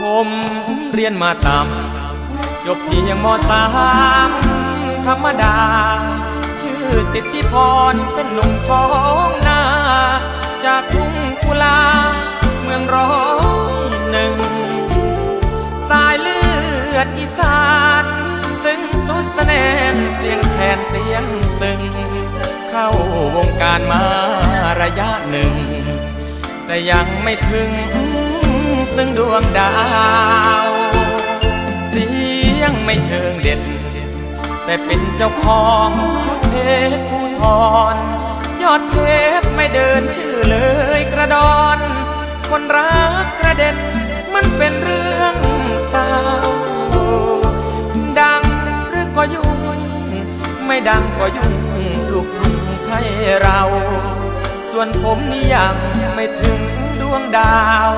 ผมเรียนมาต่ำจบเพียงมสามธรรมดา ชื่อสิทธิพรเป็นหนุ่มท้องนา จากทุ่งกุลา เมืองร้อยหนึ่ง สายเลือดอีสานซึ่งสุดแสนนเสียงแคนเสียงซึ่ง เข้าวงการมาระยะหนึ่ง แต่ยังไม่ถึง ซึ่งดวงดาว เสียงไม่เชิงเด็ด แต่เป็นเจ้าของชุดเพชรภูทรยอดเทพไม่เดินชื่อเลยกระดอน คนรักกระเด็นมันเป็นเรื่องเศร้าดังหรือก็ยุ่งไม่ดังก็ยุ่งลูกทุ่งไทยเรา ส่วนผมนี่ยังไม่ถึงดวงดาว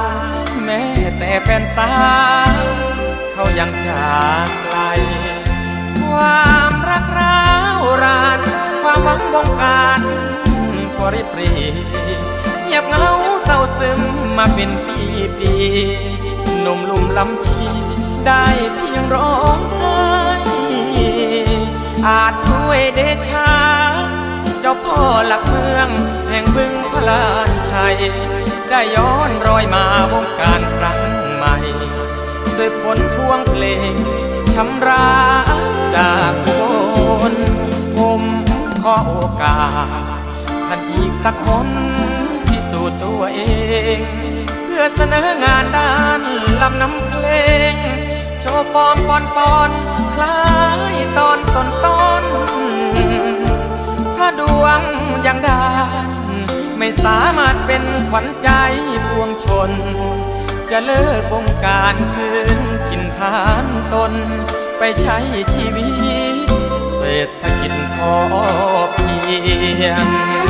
แม้แต่แฟนสาวเขายังจากไกล ความรักร้าวราน ความหวังบงการก็ริบหรีเงียบเงาเศร้าซึมมาเป็นปีปีหนุ่มลุ่มลำชีได้เพียงร้องไห้อาจด้วยเดชา เจ้าพ่อหลักเมืองแห่งบึงพลานชัย ได้ย้อนรอยมาวงการครั้งใหม่ ด้วยผลพวงเพลงชำราจากคนผมขอโอกาสท่านอีกสักคนพิสูจน์ตัวเอง เพื่อเสนองานด้านลำน้ำเพลง โชว์ปอนปอนปอนคล้ายตอน สามารถเป็นขวัญใจปวงชน จะเลิกวงการคืนถิ่นฐานตน ไปใช้ชีวิต เศรษฐกิจพอเพียง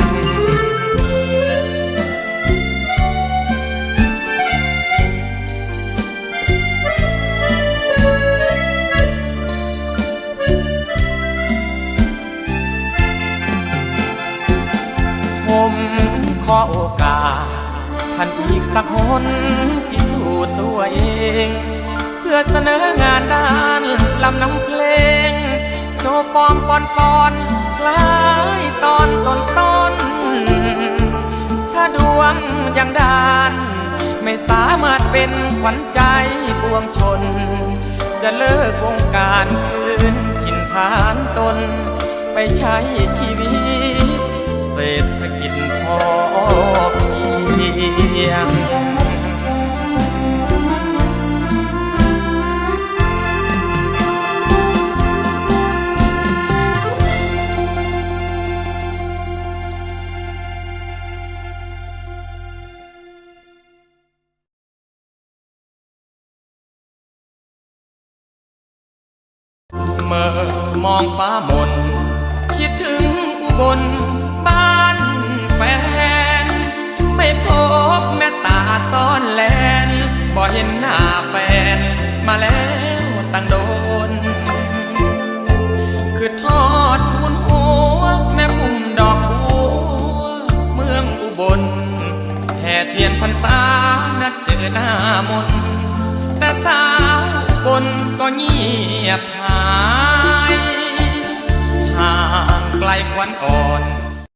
โอกาสท่านอีกสักคนพิสูจน์ตัวเอง เพื่อเสนองานด้านลำน้ำเพลง โชว์ฟอร์มปอนปอนคล้ายตอนต้นต้น ถ้าดวงยังดาน ไม่สามารถเป็นขวัญใจปวงชน จะเลิกวงการคืนถิ่นฐานตน ไปใช้ชีวิต ษฐกิจพอเพียงเมื่อมองฟ้ามน คิดถึงอุบล ฟน ไม่พบแม่ตาซ่อนแลนบ่เห็นหน้าแฟน มาแล้วตั้งโดน คือทอดทุนหัวแม่ปุ่มดอกบัว เมืองอุบลแห่เทียนพรรษานัดเจอหน้ามนแต่สาวอุบนก็เงียบหายห่างไกลควันอ่อน